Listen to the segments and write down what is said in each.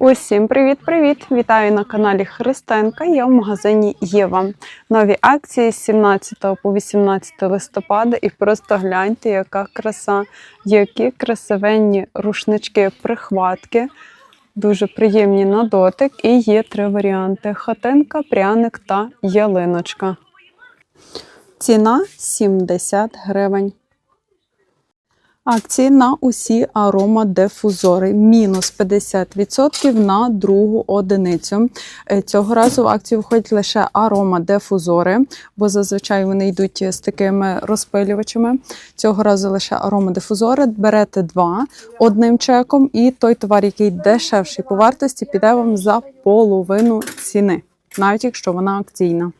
Усім привіт-привіт! Вітаю на каналі Христенка. Я в магазині Єва. Нові акції з 17 по 18 листопада. І просто гляньте, яка краса, які красивенні рушнички, прихватки. Дуже приємні на дотик. І є три варіанти: хатинка, пряник та ялиночка. Ціна 70 гривень. Акції на усі аромадифузори. Мінус 50% на другу одиницю. Е, Цього разу в акцію входять лише аромадифузори, бо зазвичай вони йдуть з такими розпилювачами. Цього разу лише аромадифузори. Берете два одним чеком, і той товар, який дешевший по вартості, піде вам за половину ціни, навіть якщо вона акційна.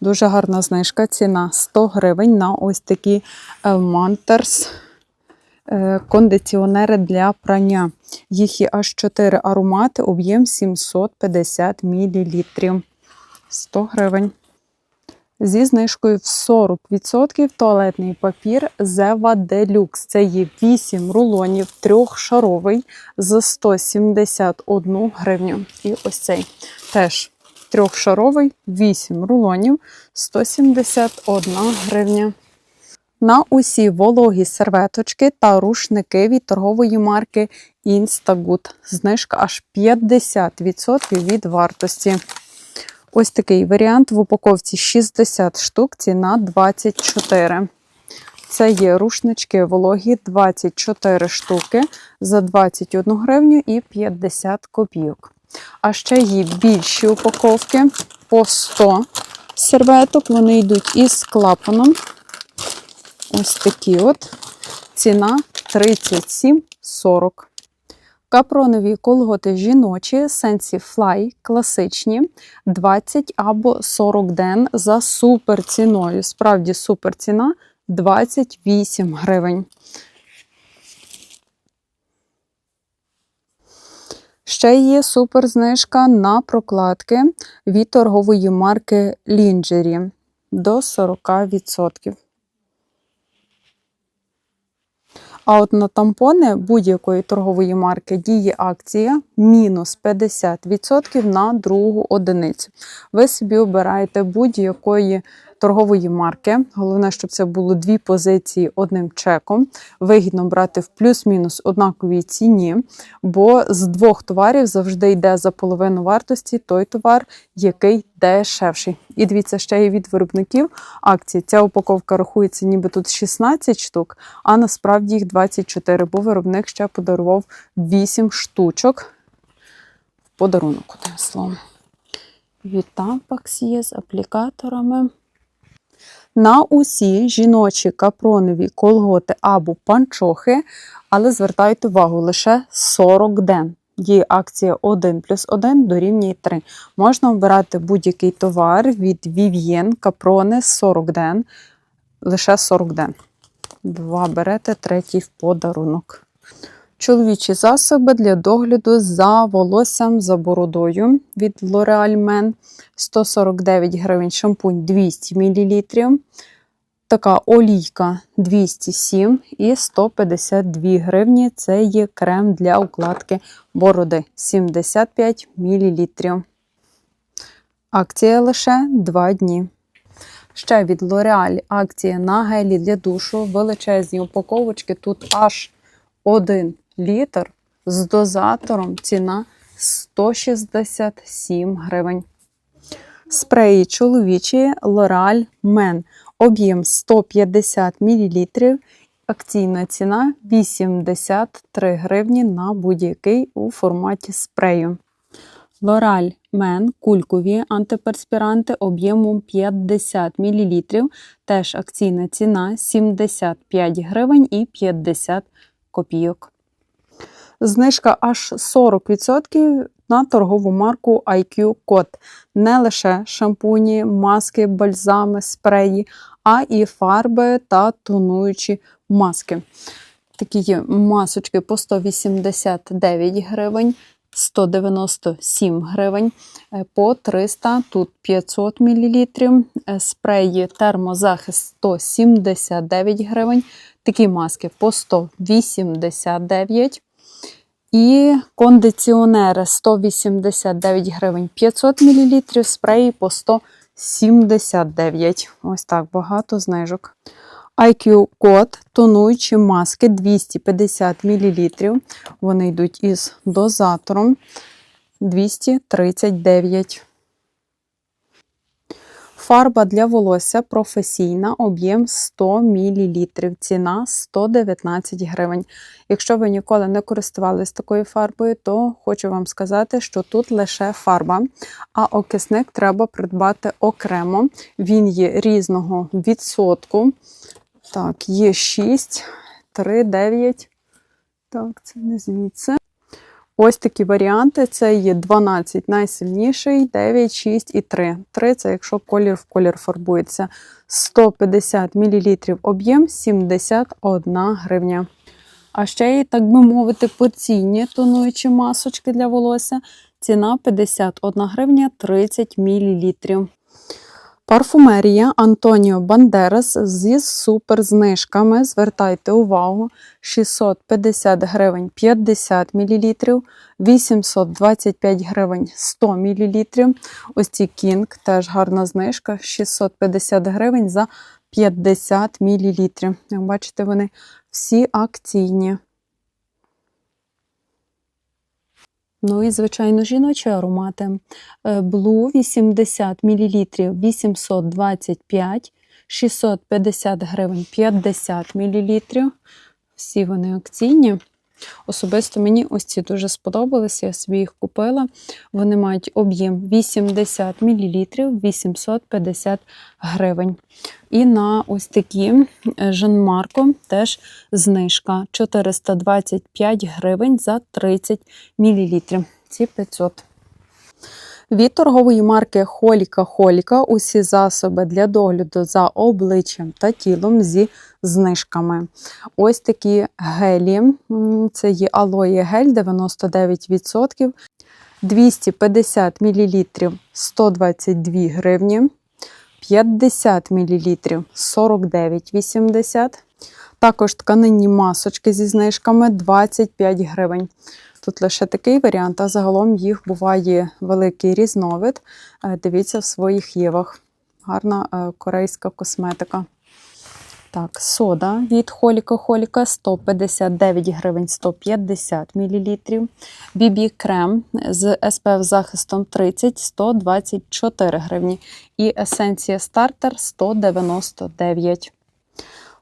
Дуже гарна знижка. Ціна 100 гривень на ось такі е, кондиціонери для прання. Їх є аж 4 аромати, об'єм 750 мл. 100 гривень. Зі знижкою в 40% туалетний папір Zeva Deluxe. Це є 8 рулонів, трьохшаровий за 171 гривню. І ось цей теж трьохшаровий, 8 рулонів, 171 гривня. На усі вологі серветочки та рушники від торгової марки Instagood. Знижка аж 50% від вартості. Ось такий варіант в упаковці 60 штук, ціна 24. Це є рушнички вологі 24 штуки за 21 гривню і 50 копійок. А ще є більші упаковки по 100 серветок. Вони йдуть із клапаном. Ось такі от. Ціна 37,40. Капронові колготи жіночі Sensi Fly класичні 20 або 40 ден за супер ціною. Справді супер ціна 28 гривень. Ще є супер знижка на прокладки від торгової марки Lingerie до 40%. А от на тампони будь-якої торгової марки діє акція мінус 50% на другу одиницю. Ви собі обираєте будь-якої торгової марки. Головне, щоб це було дві позиції одним чеком. Вигідно брати в плюс-мінус однаковій ціні, бо з двох товарів завжди йде за половину вартості той товар, який дешевший. І дивіться, ще є від виробників акції. Ця упаковка рахується, ніби тут 16 штук, а насправді їх 24, бо виробник ще подарував 8 штучок в подарунок, одним словом. Від Tampax є з аплікаторами. На усі жіночі капронові колготи або панчохи, але звертайте увагу, лише 40 ден. Є акція 1 плюс 1 дорівнює 3. Можна обирати будь-який товар від Vivien, капрони 40 ден, лише 40 ден. Два берете, третій в подарунок. Чоловічі засоби для догляду за волоссям за бородою від L'Oreal Men 149 гривень шампунь 200 мл. Така олійка 207 і 152 гривні. Це є крем для укладки бороди 75 мл. Акція лише 2 дні. Ще від L'Oreal акція на гелі для душу. Величезні упаковочки. Тут аж 1 літр з дозатором ціна 167 гривень. Спреї чоловічі L'Oreal Men. Об'єм 150 мл. Акційна ціна 83 гривні на будь-який у форматі спрею. L'Oreal Men кулькові антиперспіранти об'ємом 50 мл. Теж акційна ціна 75 гривень і 50 копійок. Знижка аж 40% на торгову марку IQ Code. Не лише шампуні, маски, бальзами, спреї, а і фарби та тонуючі маски. Такі є масочки по 189 гривень, 197 гривень, е, по 300, тут 500 мл, спреї термозахист 179 гривень, такі маски по 189 І кондиціонери 189 гривень 500 мл, спреї по 179. Ось так багато знижок. IQ код тонуючі маски 250 мл. Вони йдуть із дозатором 239. Фарба для волосся професійна, об'єм 100 мл, ціна 119 гривень. Якщо ви ніколи не користувалися такою фарбою, то хочу вам сказати, що тут лише фарба, а окисник треба придбати окремо. Він є різного відсотку. Так, є 6, 3, 9. Так, це не звідси. Ось такі варіанти. Це є 12 найсильніший, 9, 6 і 3. 3 це якщо колір в колір фарбується. 150 мл об'єм 71 гривня. А ще є, так би мовити, поцінні тонуючі масочки для волосся. Ціна 51 гривня 30 мл. Парфумерія Антоніо Бандерас зі суперзнижками. Звертайте увагу: 650 гривень 50 мл, 825 гривень 100 мл. Ось ці Кінг теж гарна знижка, 650 гривень за 50 мл. Як бачите, вони всі акційні. Ну і, звичайно, жіночі аромати. Е, Blue 80 мл 825, 650 гривень 50 мл. Всі вони акційні. Особисто мені ось ці дуже сподобалися, я собі їх купила. Вони мають об'єм 80 мл 850 гривень. І на ось такі Жанмарко теж знижка 425 гривень за 30 мл. Ці 500. Від торгової марки Холіка Холіка усі засоби для догляду за обличчям та тілом зі знижками. Ось такі гелі. Це є алоє гель 99%, 250 мл 122 гривні, 50 мл 49,80. Також тканинні масочки зі знижками 25 гривень. Тут лише такий варіант, а загалом їх буває великий різновид. Е, Дивіться в своїх євах. Гарна е, корейська косметика. Так, сода від Холіка Холіка 159 гривень 150 мл. BB крем з SPF захистом 30 124 гривні. І есенція стартер 199.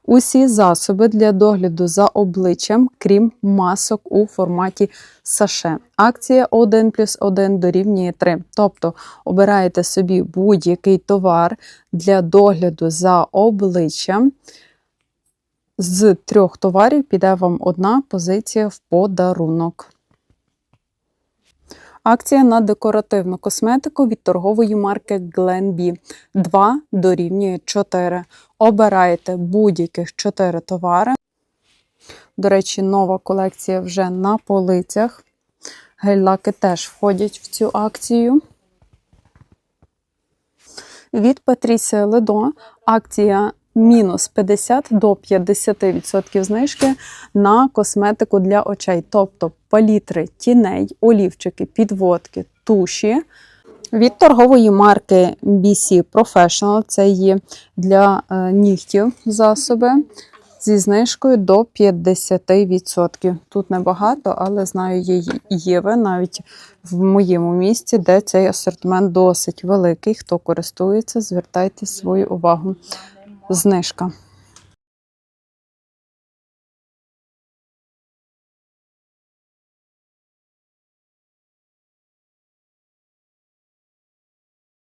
Усі засоби для догляду за обличчям, крім масок у форматі саше. Акція 1 плюс 1 дорівнює 3. Тобто обираєте собі будь-який товар для догляду за обличчям. З трьох товарів піде вам одна позиція в подарунок. Акція на декоративну косметику від торгової марки Glenbee. 2 дорівнює 4. Обираєте будь-яких 4 товари. До речі, нова колекція вже на полицях. Гель-лаки теж входять в цю акцію. Від Patricia Ledo акція мінус 50 до 50% знижки на косметику для очей, тобто палітри тіней, олівчики, підводки, туші. Від торгової марки BC Professional це є для е, нігтів засоби зі знижкою до 50%. Тут небагато, але знаю, є Єви навіть в моєму місті, де цей асортимент досить великий. Хто користується, звертайте свою увагу. Знижка.